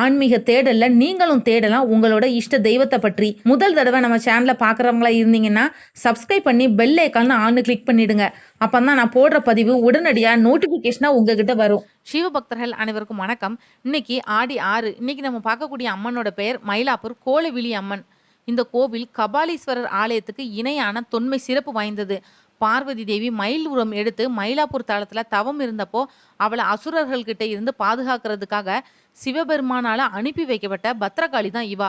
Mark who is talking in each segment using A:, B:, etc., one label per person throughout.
A: ஆன்மீக தேடல்ல நீங்களும் தேடலாம். உங்களோட இஷ்ட தெய்வத்தை பற்றி. முதல் தடவை நம்ம சேனலை பார்க்குறவங்களா இருந்தீங்கன்னா சப்ஸ்கிரைப் பண்ணி பெல் ஐக்கான ஆன்னு கிளிக் பண்ணிடுங்க. அப்பதான் நான் போடுற பதிவு உடனடியாக நோட்டிஃபிகேஷனாக உங்ககிட்ட வரும்.
B: சிவபக்தர்கள் அனைவருக்கும் வணக்கம். இன்னைக்கு ஆடி ஆறு. இன்னைக்கு நம்ம பார்க்கக்கூடிய அம்மனோட பெயர் மயிலாப்பூர் கோலவிழி அம்மன். இந்த கோவில் கபாலீஸ்வரர் ஆலயத்துக்கு இணையான தொன்மை சிறப்பு வாய்ந்தது. பார்வதி தேவி மயில் உரம் எடுத்து மயிலாப்பூர் தளத்தில் தவம் இருந்தப்போ அவளை அசுரர்கள்கிட்ட இருந்து பாதுகாக்கிறதுக்காக சிவபெருமானால் அனுப்பி வைக்கப்பட்ட பத்ரகாளி தான் இவா.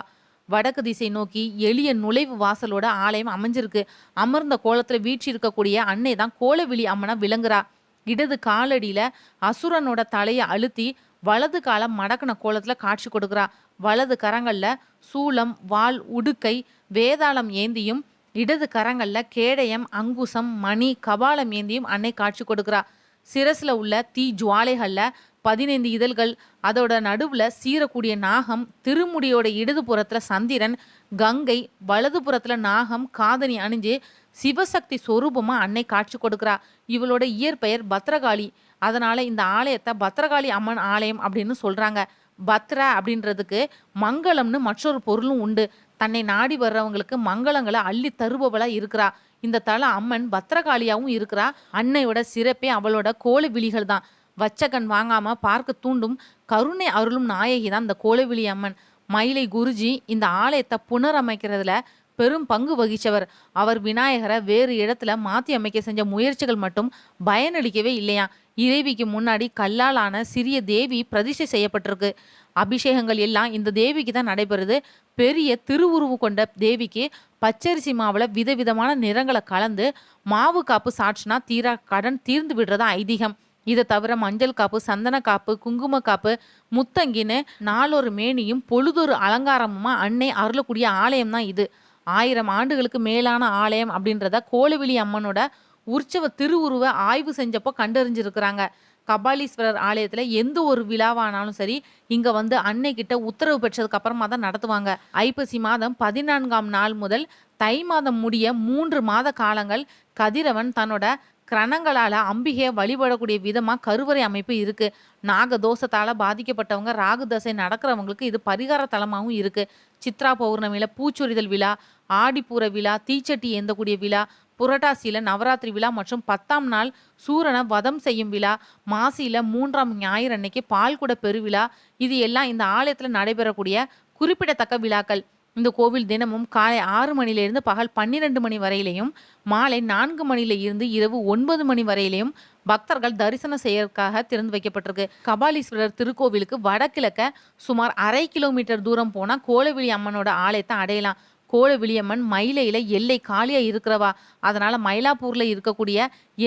B: வடக்கு திசை நோக்கி எளிய நுழைவு வாசலோட ஆலயம் அமைஞ்சிருக்கு. அமர்ந்த கோலத்தில் வீற்றிருக்கக்கூடிய அன்னை தான் கோலவிழி அம்மனா விளங்குறா. இடது காலடியில் அசுரனோட தலையை அழுத்தி வலது காலம் மடக்கின கோலத்தில் காட்சி கொடுக்குறா. வலது கரங்களில் சூலம் வாள் உடுக்கை வேதாளம் ஏந்தியும் இடது கரங்களில் கேடயம் அங்குசம் மணி கபாலம் ஏந்தியும் அன்னை காட்சி கொடுக்குறா. சிரசில் உள்ள தீ ஜுவாலைகளில் பதினைந்து இதழ்கள் அதோட நடுவில் சீரக்கூடிய நாகம் திருமுடியோட இடது புறத்தில் சந்திரன் கங்கை வலது புறத்தில் நாகம் காதணி அணிஞ்சு சிவசக்தி சொரூபமாக அன்னை காட்சி கொடுக்குறா. இவளோட இயற்பெயர் பத்ரகாளி. அதனால் இந்த ஆலயத்தை பத்ரகாளி அம்மன் ஆலயம் அப்படின்னு சொல்கிறாங்க பத்ரா அப்படின்றதுக்கு மங்களம்னு மற்றொரு பொருளும் உண்டு. தன்னை நாடி வர்றவங்களுக்கு மங்களங்களை அள்ளி தருபவளா இருக்கிறா. இந்த தல அம்மன் பத்ரகாளியாவும் இருக்கிறா. அன்னையோட சிறப்பே அவளோட கோல விழிகள் தான். வச்சகன் வாங்காம பார்க்க தூண்டும் கருணை அருளும் நாயகி தான் இந்த கோலவிழி அம்மன். மயிலை குருஜி இந்த ஆலயத்தை புனரமைக்கிறதுல பெரும் பங்கு வகிச்சவர். அவர் விநாயகரை வேறு இடத்துல மாத்தி அமைக்க செஞ்ச முயற்சிகள் மட்டும் பயனளிக்கவே இல்லையா? இறைவிக்கு முன்னாடி கல்லால் ஆன சிறிய தேவி பிரதிஷ்டை செய்யப்பட்டிருக்கு. அபிஷேகங்கள் எல்லாம் இந்த தேவிக்கு தான் நடைபெறுது. பெரிய திருவுருவு கொண்ட தேவிக்கு பச்சரிசி மாவுல விதவிதமான நிறங்களை கலந்து மாவு காப்பு சாட்சினா தீரா கடன் தீர்ந்து விடுறதா ஐதீகம். இதை தவிர மஞ்சள் காப்பு சந்தன காப்பு குங்கும காப்பு முத்தங்கின்னு நாளொரு மேனியும் பொழுதொரு அலங்காரமுமா அன்னை அருளக்கூடிய ஆலயம் தான் இது. ஆயிரம் ஆண்டுகளுக்கு மேலான ஆலயம் அப்படின்றத கோலவெளி அம்மனோட உற்சவ திருவுருவ ஆய்வு செஞ்சப்போ கண்டறிஞ்சிருக்கிறாங்க. கபாலீஸ்வரர் ஆலயத்துல எந்த ஒரு விழாவானாலும் சரி இங்க வந்து அன்னை கிட்ட உத்தரவு பெற்றதுக்கு அப்புறமா தான் நடத்துவாங்க. ஐப்பசி மாதம் பதினான்காம் நாள் முதல் தை மாதம் முடிய மூன்று மாத காலங்கள் கதிரவன் தன்னோட கிரணங்களால் அம்பிகையை வழிபடக்கூடிய விதமாக கருவறை அமைப்பு இருக்குது நாகதோஷத்தால் பாதிக்கப்பட்டவங்க ராகு தசை நடக்கிறவங்களுக்கு இது பரிகார தலமாகவும் இருக்குது சித்ரா பௌர்ணமியில் பூச்சொரிதல் விழா ஆடிப்பூர விழா தீச்சட்டி ஏந்தக்கூடிய விழா புரட்டாசியில் நவராத்திரி விழா மற்றும் பத்தாம் நாள் சூரனை வதம் செய்யும் விழா மாசியில் மூன்றாம் ஞாயிறு அன்னைக்கு பால்குட பெருவிழா இது எல்லாம் இந்த ஆலயத்தில் நடைபெறக்கூடிய குறிப்பிடத்தக்க விழாக்கள். இந்த கோவில் தினமும் காலை ஆறு மணியிலிருந்து பகல் பன்னிரெண்டு மணி வரையிலையும் மாலை நான்கு மணியில இருந்து இரவு ஒன்பது மணி வரையிலையும் பக்தர்கள் தரிசனம் செய்யறதுக்காக திறந்து வைக்கப்பட்டிருக்கு. கபாலீஸ்வரர் திருக்கோவிலுக்கு வடகிழக்க சுமார் அரை கிலோமீட்டர் தூரம் போனால் கோலவிழி அம்மனோட ஆலயத்தை அடையலாம். கோலவிழியம்மன் மயிலையில் எல்லை காலியாக இருக்கிறவா? அதனால் மயிலாப்பூரில் இருக்கக்கூடிய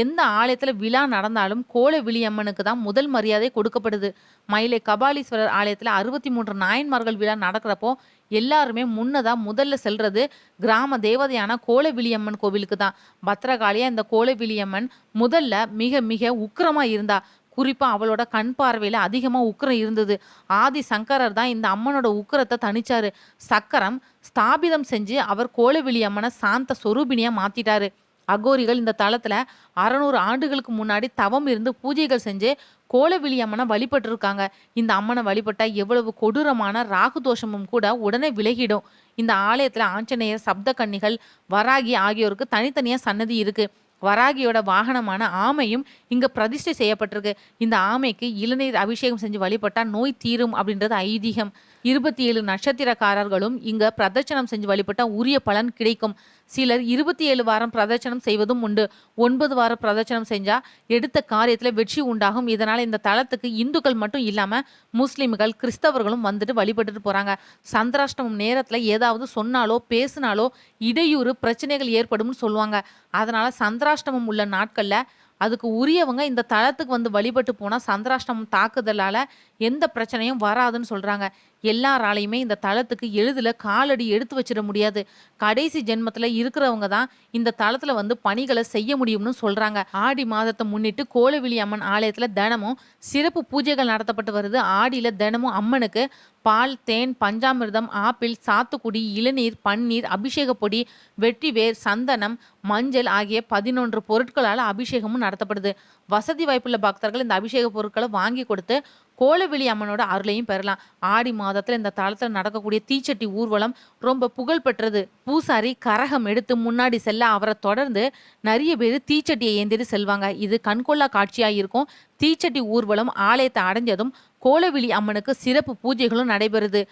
B: எந்த ஆலயத்தில் விழா நடந்தாலும் கோலவிழியம்மனுக்கு தான் முதல் மரியாதை கொடுக்கப்படுது. மயிலை கபாலீஸ்வரர் ஆலயத்தில் அறுபத்தி மூன்று நாயன்மார்கள் விழா நடக்கிறப்போ எல்லாருமே முன்னதாக முதல்ல செல்றது கிராம தேவதையான கோலவிளியம்மன் கோவிலுக்கு தான். பத்திரகாளியாக இந்த கோலவிழியம்மன் முதல்ல மிக மிக உக்கிரமாக இருந்தா. குறிப்பாக அவளோட கண் பார்வையில் அதிகமாக உக்கிரம் இருந்தது. ஆதி சங்கரர் தான் இந்த அம்மனோட உக்கிரத்தை தணிச்சார். சக்கரம் ஸ்தாபிதம் செஞ்சு அவர் கோலவிழி அம்மனை சாந்த சொரூபினியாக மாற்றிட்டார் அகோரிகள் இந்த தளத்தில் அறநூறு ஆண்டுகளுக்கு முன்னாடி தவம் இருந்து பூஜைகள் செஞ்சு கோலவிழி அம்மனை வழிபட்டிருக்காங்க. இந்த அம்மனை வழிபட்டால் எவ்வளவு கொடூரமான ராகு தோஷமும் கூட உடனே விலகிடும். இந்த ஆலயத்தில் ஆஞ்சநேயர் சப்த கன்னிகள் வராகி ஆகியோருக்கு தனித்தனியாக சன்னதி இருக்குது வராகியோட வாகனமான ஆமையும் இங்கே பிரதிஷ்டை செய்யப்பட்டிருக்கு. இந்த ஆமைக்கு இளநீர் அபிஷேகம் செஞ்சு வழிபட்டா நோய் தீரும் அப்படின்றது ஐதீகம். இருபத்தி ஏழு நட்சத்திரக்காரர்களும் இங்கே பிரதட்சணம் செஞ்சு வழிபட்டால் உரிய பலன் கிடைக்கும். சிலர் இருபத்தி ஏழு வாரம் பிரதட்சணம் செய்வதும் உண்டு. ஒன்பது வாரம் பிரதட்சணம் செஞ்சால் எடுத்த காரியத்தில் வெற்றி உண்டாகும். இதனால் இந்த தளத்துக்கு இந்துக்கள் மட்டும் இல்லாமல் முஸ்லீம்கள் கிறிஸ்தவர்களும் வந்துட்டு வழிபட்டுட்டு போகிறாங்க சந்திராஷ்டமம் நேரத்தில் ஏதாவது சொன்னாலோ பேசினாலோ இடையூறு பிரச்சனைகள் ஏற்படும்னு சொல்லுவாங்க. அதனால் சந்திர சந்திராஷ்டமம் உள்ள நாட்கள்ல அதுக்கு உரியவங்க இந்த தளத்துக்கு வந்து வழிபட்டு போனால் சந்திராஷ்டமம் தாக்குதலால் எந்த பிரச்சனையும் வராதுன்னு சொல்கிறாங்க எல்லாராலையுமே இந்த தளத்துக்கு எளிதில் காலடி எடுத்து வச்சிட முடியாது. கடைசி ஜென்மத்தில் இருக்கிறவங்க தான் இந்த தளத்தில் வந்து பணிகளை செய்ய முடியும்னு சொல்கிறாங்க ஆடி மாதத்தை முன்னிட்டு கோலவிழி அம்மன் ஆலயத்தில் தினமும் சிறப்பு பூஜைகள் நடத்தப்பட்டு வருது. ஆடியில் தினமும் அம்மனுக்கு பால் தேன் பஞ்சாமிர்தம் ஆப்பிள் சாத்துக்குடி இளநீர் பன்னீர் அபிஷேக பொடி வெற்றிவேர் சந்தனம் மஞ்சள் ஆகிய பதினொன்று பொருட்களால் அபிஷேகமும் நடத்தப்படுது. வசதி வாய்ப்புள்ள பக்தர்கள் இந்த அபிஷேக பொருட்களை வாங்கி கொடுத்து கோலவெளி அம்மனோட அருளையும் பெறலாம். ஆடி மாதத்துல இந்த தளத்துல நடக்கக்கூடிய தீச்சட்டி ஊர்வலம் ரொம்ப புகழ் பெற்றது. பூசாரி கரகம் எடுத்து முன்னாடி செல்ல அவரை தொடர்ந்து நிறைய பேர் தீச்சட்டியை ஏந்திட்டு செல்வாங்க. இது கண்கொள்ளா காட்சியா இருக்கும் தீச்சட்டி ஊர்வலம் ஆலயத்தை அடைஞ்சதும் கோலவெளி அம்மனுக்கு சிறப்பு பூஜைகளும் நடைபெறுது.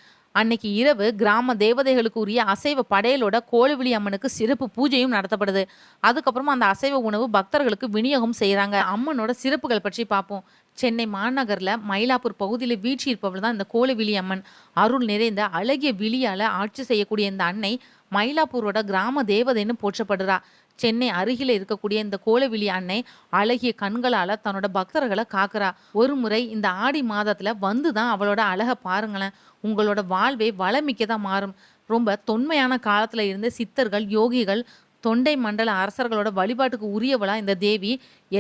B: அன்னைக்கு இரவு கிராம தேவதைகளுக்கு உரிய அசைவ படையலோட கோலவிழி அம்மனுக்கு சிறப்பு பூஜையும் நடத்தப்படுது. அதுக்கப்புறமா அந்த அசைவ உணவு பக்தர்களுக்கு விநியோகம் செய்கிறாங்க அம்மனோட சிறப்புகள் பற்றி பார்ப்போம். சென்னை மாநகரில் மயிலாப்பூர் பகுதியில் வீழ்ச்சி இருப்பவள் தான் இந்த கோலவிழி அம்மன். அருள் நிறைந்த அழகிய விழியால் ஆட்சி செய்யக்கூடிய இந்த அன்னை மயிலாப்பூரோட கிராம தேவதைன்னு போற்றப்படுறா. சென்னை அருகில் இருக்கக்கூடிய இந்த கோலவிழி அன்னை அழகிய கண்களால் தன்னோட பக்தர்களை காக்குறா. ஒரு முறை இந்த ஆடி மாதத்தில் வந்து தான் அவளோட அழகை பாருங்களேன். உங்களோட வாழ்வே வளமிக்க தான் மாறும். ரொம்ப தொன்மையான காலத்தில் இருந்த சித்தர்கள் யோகிகள் தொண்டை மண்டல அரசர்களோட வழிபாட்டுக்கு உரியவளா இந்த தேவி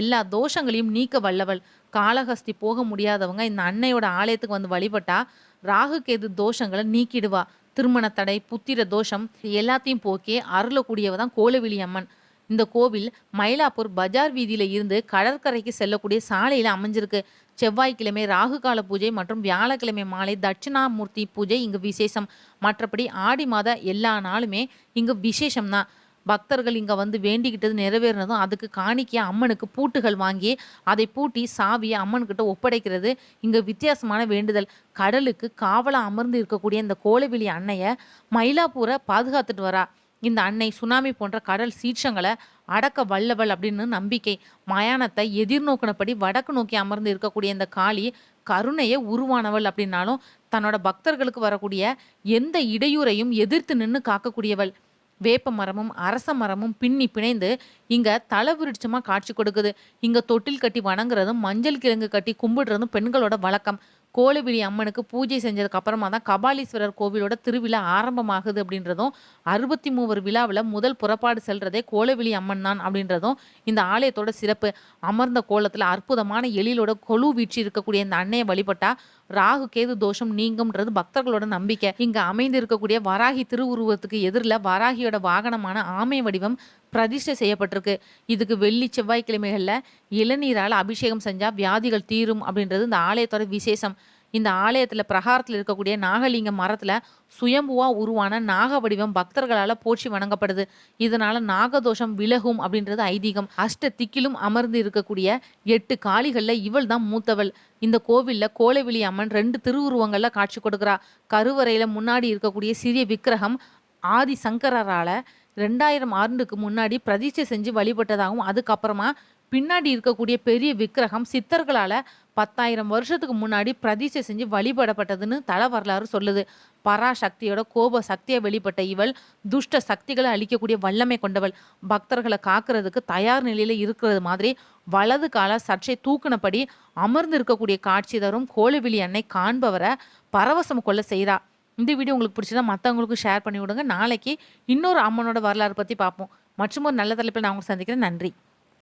B: எல்லா தோஷங்களையும் நீக்க வல்லவள். காளஹஸ்தி போக முடியாதவங்க இந்த அன்னையோட ஆலயத்துக்கு வந்து வழிபட்டா ராகு கேது தோஷங்களை நீக்கிடுவா. திருமண தடை புத்திர தோஷம் இது எல்லாத்தையும் போக்கி அருளக்கூடியவ தான் கோலவிழி அம்மன். இந்த கோவில் மயிலாப்பூர் பஜார் வீதியில இருந்து கடற்கரைக்கு செல்லக்கூடிய சாலையில அமைஞ்சிருக்கு. செவ்வாய்க்கிழமை ராகு கால பூஜை மற்றும் வியாழக்கிழமை மாலை தட்சிணாமூர்த்தி பூஜை இங்கு விசேஷம். மற்றபடி ஆடி மாத எல்லா நாளுமே இங்கு விசேஷம் தான் பக்தர்கள் இங்கே வந்து வேண்டிக்கிட்டது நிறைவேறினதும் அதுக்கு காணிக்க அம்மனுக்கு பூட்டுகள் வாங்கி அதை பூட்டி சாவியை அம்மன்கிட்ட ஒப்படைக்கிறது இங்கே வித்தியாசமான வேண்டுதல். கடலுக்கு காவலாக அமர்ந்து இருக்கக்கூடிய இந்த கோலவெளி அன்னைய மயிலாப்பூரை பாதுகாத்துட்டு வரா. இந்த அன்னை சுனாமி போன்ற கடல் சீற்றங்களை அடக்க வல்லவள் அப்படின்னு நம்பிக்கை மயானத்தை எதிர்நோக்கினபடி வடக்கு நோக்கி அமர்ந்து இருக்கக்கூடிய இந்த காளி கருணையை உருவானவள் அப்படின்னாலும் தன்னோட பக்தர்களுக்கு வரக்கூடிய எந்த இடையூறையும் எதிர்த்து நின்று காக்கக்கூடியவள். வேப்ப மரமும் அரச மரமும் பின்னி பிணைந்து இங்க தலைவிருட்சமா காட்சி கொடுக்குது. இங்க தொட்டில் கட்டி வணங்குறதும் மஞ்சள் கிழங்கு கட்டி கும்பிடுறதும் பெண்களோட வழக்கம். கோலவிழி அம்மனுக்கு பூஜை செஞ்சதுக்கு அப்புறமா தான் கபாலீஸ்வரர் கோவிலோட திருவிழா ஆரம்பமாகுது அப்படின்றதும் அறுபத்தி மூவர் விழாவில் முதல் புறப்பாடு செல்றதே கோலவிழி அம்மன் தான் அப்படின்றதும் இந்த ஆலயத்தோட சிறப்பு. அமர்ந்த கோலத்தில் அற்புதமான எழிலோட கொழு வீச்சு இருக்கக்கூடிய இந்த அன்னையை வழிபட்டா ராகு கேது தோஷம் நீங்கும்ன்றது பக்தர்களோட நம்பிக்கை. இங்க அமைந்து இருக்கக்கூடிய வராகி திருவுருவத்துக்கு எதிரில் வராகியோட வாகனமான ஆமை வடிவம் பிரதிஷ்டை செய்யப்பட்டிருக்கு. இதுக்கு வெள்ளி செவ்வாய்க்கிழமைகளில் இளநீரால் அபிஷேகம் செஞ்சால் வியாதிகள் தீரும் அப்படின்றது இந்த ஆலயத்தோட விசேஷம். இந்த ஆலயத்தில் பிரகாரத்தில் இருக்கக்கூடிய நாகலிங்க மரத்தில் சுயம்புவா உருவான நாக வடிவம் பக்தர்களால் போற்றி வணங்கப்படுது. இதனால நாகதோஷம் விலகும் அப்படின்றது ஐதீகம். அஷ்ட திக்கிலும் அமர்ந்து இருக்கக்கூடிய எட்டு காளிகளில் இவள் தான் மூத்தவள். இந்த கோவிலில் கோலவிழி அம்மன் ரெண்டு திருவுருவங்களில் காட்சி கொடுக்குறா. கருவறையில் முன்னாடி இருக்கக்கூடிய சிறிய விக்கிரகம் ஆதி சங்கரரால ரெண்டாயிரம் ஆண்டுக்கு முன்னாடி பிரதிஷ்டை செஞ்சு வழிபட்டதாகவும் அதுக்கப்புறமா பின்னாடி இருக்கக்கூடிய பெரிய விக்கிரகம் சித்தர்களால் பத்தாயிரம் வருஷத்துக்கு முன்னாடி பிரதிஷ்டை செஞ்சு வழிபடப்பட்டதுன்னு தல வரலாறு சொல்லுது. பராசக்தியோட கோப சக்தியை வெளிப்பட்ட இவள் துஷ்ட சக்திகளை அழிக்கக்கூடிய வல்லமை கொண்டவள். பக்தர்களை காக்கிறதுக்கு தயார் நிலையில் இருக்கிறது மாதிரி வலது கால சற்றே தூக்குனபடி அமர்ந்து இருக்கக்கூடிய காட்சி தரும் கோழிவிழி அன்னை காண்பவரை பரவசம் கொள்ள செய்றா. இந்த வீடியோ உங்களுக்கு பிடிச்சதா மற்றவங்களுக்கும் ஷேர் பண்ணி விடுங்க. நாளைக்கு இன்னொரு அம்மனோட வரலாறு பற்றி பார்ப்போம். மற்றும் ஒரு நல்ல தலைப்பில் நான் உங்களுக்கு சந்திக்கிறேன். நன்றி.